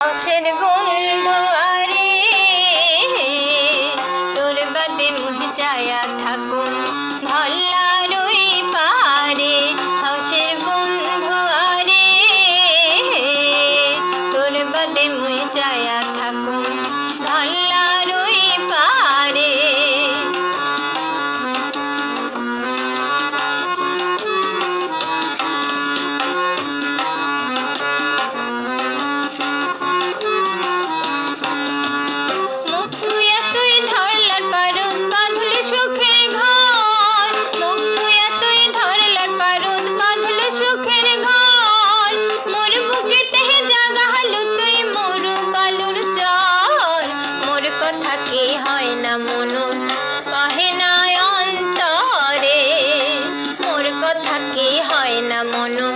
আশের বন্ধু আরে তোর বাদে চায়া থাকুন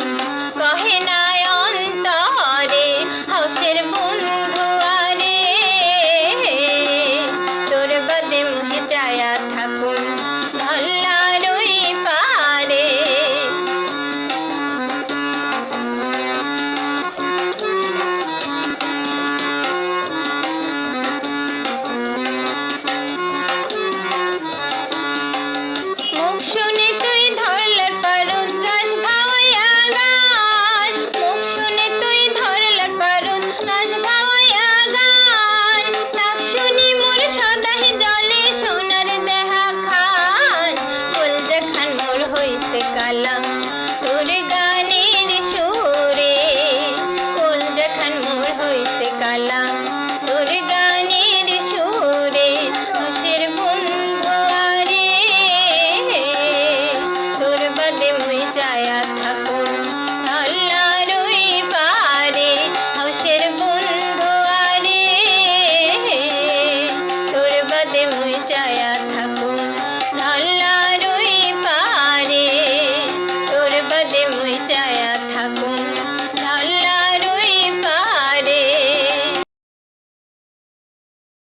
Música తులగా